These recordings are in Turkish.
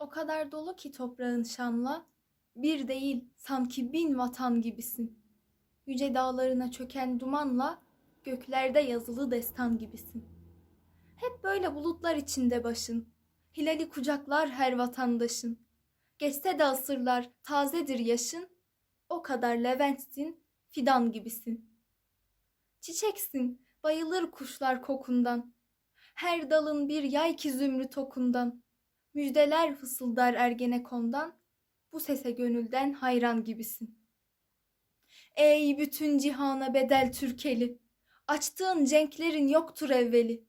O kadar dolu ki toprağın şanla, bir değil sanki bin vatan gibisin. Yüce dağlarına çöken dumanla, göklerde yazılı destan gibisin. Hep böyle bulutlar içinde başın, hilali kucaklar her vatandaşın. Geçse de asırlar, tazedir yaşın, o kadar Levent'sin, fidan gibisin. Çiçeksin, bayılır kuşlar kokundan. Her dalın bir yay ki zümrüt okundan. Müjdeler fısıldar Ergenekon'dan. Bu sese gönülden hayran gibisin. Ey bütün cihana bedel Türkeli. Açtığın cenklerin yoktur evveli.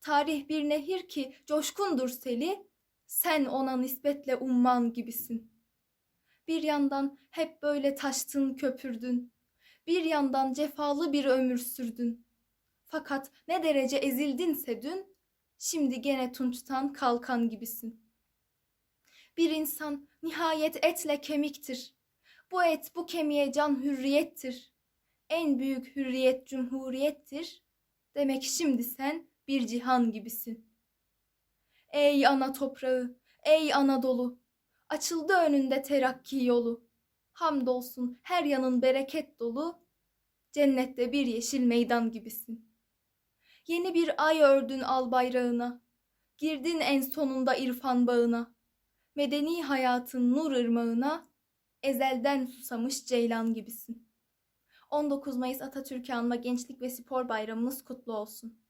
Tarih bir nehir ki coşkundur seli. Sen ona nispetle umman gibisin. Bir yandan hep böyle taştın köpürdün. Bir yandan cefalı bir ömür sürdün. Fakat ne derece ezildinse dün, şimdi gene tunçtan kalkan gibisin. Bir insan nihayet etle kemiktir. Bu et bu kemiğe can hürriyettir. En büyük hürriyet cumhuriyettir. Demek şimdi sen bir cihan gibisin. Ey ana toprağı, ey Anadolu, açıldı önünde terakki yolu. Hamdolsun her yanın bereket dolu, cennette bir yeşil meydan gibisin. Yeni bir ay ördün al bayrağına, girdin en sonunda irfan bağına, medeni hayatın nur ırmağına, ezelden susamış ceylan gibisin. 19 Mayıs Atatürk'ü anma Gençlik ve Spor Bayramınız kutlu olsun.